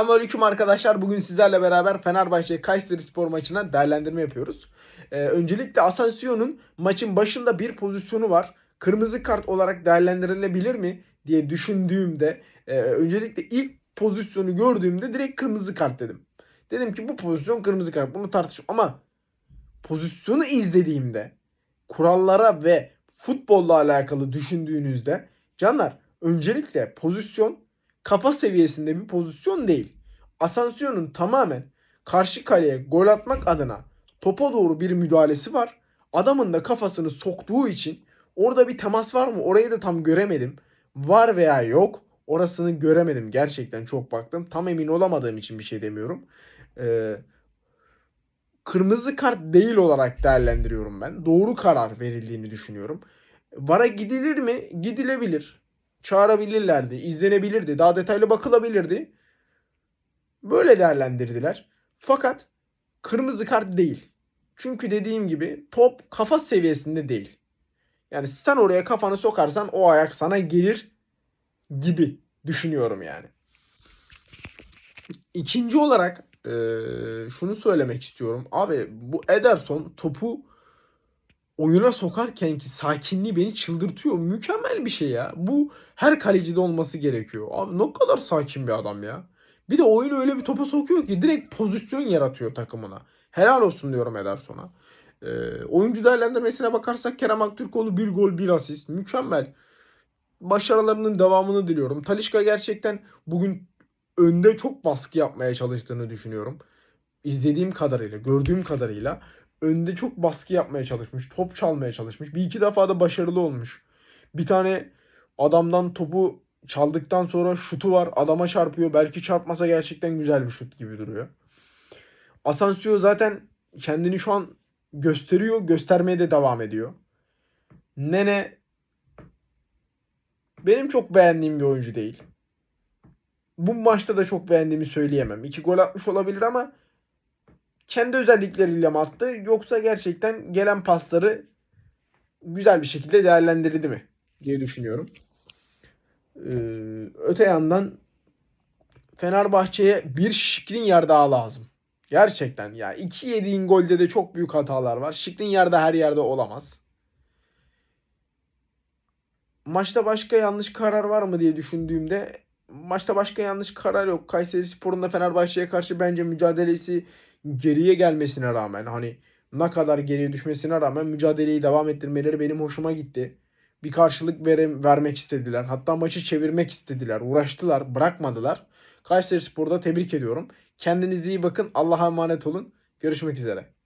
Selamünaleyküm arkadaşlar. Bugün sizlerle beraber Fenerbahçe Kayseri Spor maçına değerlendirme yapıyoruz. Ee, öncelikle Asensio'nun maçın başında bir pozisyonu var. Kırmızı kart olarak değerlendirilebilir mi diye düşündüğümde e, öncelikle ilk pozisyonu gördüğümde direkt kırmızı kart dedim. Dedim ki bu pozisyon kırmızı kart. Bunu tartışım ama pozisyonu izlediğimde kurallara ve futbolla alakalı düşündüğünüzde canlar öncelikle pozisyon kafa seviyesinde bir pozisyon değil. Asensio'nun tamamen karşı kaleye gol atmak adına topa doğru bir müdahalesi var. Adamın da kafasını soktuğu için orada bir temas var mı? Orayı da tam göremedim. Var veya yok. Orasını göremedim. Gerçekten çok baktım. Tam emin olamadığım için bir şey demiyorum. Ee, kırmızı kart değil olarak değerlendiriyorum ben. Doğru karar verildiğini düşünüyorum. VAR'a gidilir mi? Gidilebilir. Çağırabilirlerdi. izlenebilirdi. Daha detaylı bakılabilirdi. Böyle değerlendirdiler. Fakat kırmızı kart değil. Çünkü dediğim gibi top kafa seviyesinde değil. Yani sen oraya kafanı sokarsan o ayak sana gelir gibi düşünüyorum yani. İkinci olarak eee, şunu söylemek istiyorum. Abi bu Ederson topu oyuna sokarken ki sakinliği beni çıldırtıyor. Mükemmel bir şey ya. Bu her kalecide olması gerekiyor. Abi ne kadar sakin bir adam ya. Bir de oyunu öyle bir topa sokuyor ki direkt pozisyon yaratıyor takımına. Helal olsun diyorum Ederson'a. Ee, oyuncu değerlendirmesine bakarsak Kerem Aktürkoğlu bir gol bir asist. Mükemmel. Başarılarının devamını diliyorum. Talişka gerçekten bugün önde çok baskı yapmaya çalıştığını düşünüyorum. İzlediğim kadarıyla, gördüğüm kadarıyla önde çok baskı yapmaya çalışmış. Top çalmaya çalışmış. Bir iki defa da başarılı olmuş. Bir tane adamdan topu çaldıktan sonra şutu var. Adama çarpıyor. Belki çarpmasa gerçekten güzel bir şut gibi duruyor. Asensio zaten kendini şu an gösteriyor. Göstermeye de devam ediyor. Nene benim çok beğendiğim bir oyuncu değil. Bu maçta da çok beğendiğimi söyleyemem. İki gol atmış olabilir ama kendi özellikleriyle mi attı yoksa gerçekten gelen pasları güzel bir şekilde değerlendirdi mi diye düşünüyorum. Ee, öte yandan Fenerbahçe'ye bir Şikrin daha lazım. Gerçekten ya. iki yediğin golde de çok büyük hatalar var. Şikrin yerde her yerde olamaz. Maçta başka yanlış karar var mı diye düşündüğümde maçta başka yanlış karar yok. Kayseri Spor'un da Fenerbahçe'ye karşı bence mücadelesi geriye gelmesine rağmen hani ne kadar geriye düşmesine rağmen mücadeleyi devam ettirmeleri benim hoşuma gitti. Bir karşılık vere, vermek istediler. Hatta maçı çevirmek istediler. Uğraştılar. Bırakmadılar. Kayseri Spor'da tebrik ediyorum. Kendinize iyi bakın. Allah'a emanet olun. Görüşmek üzere.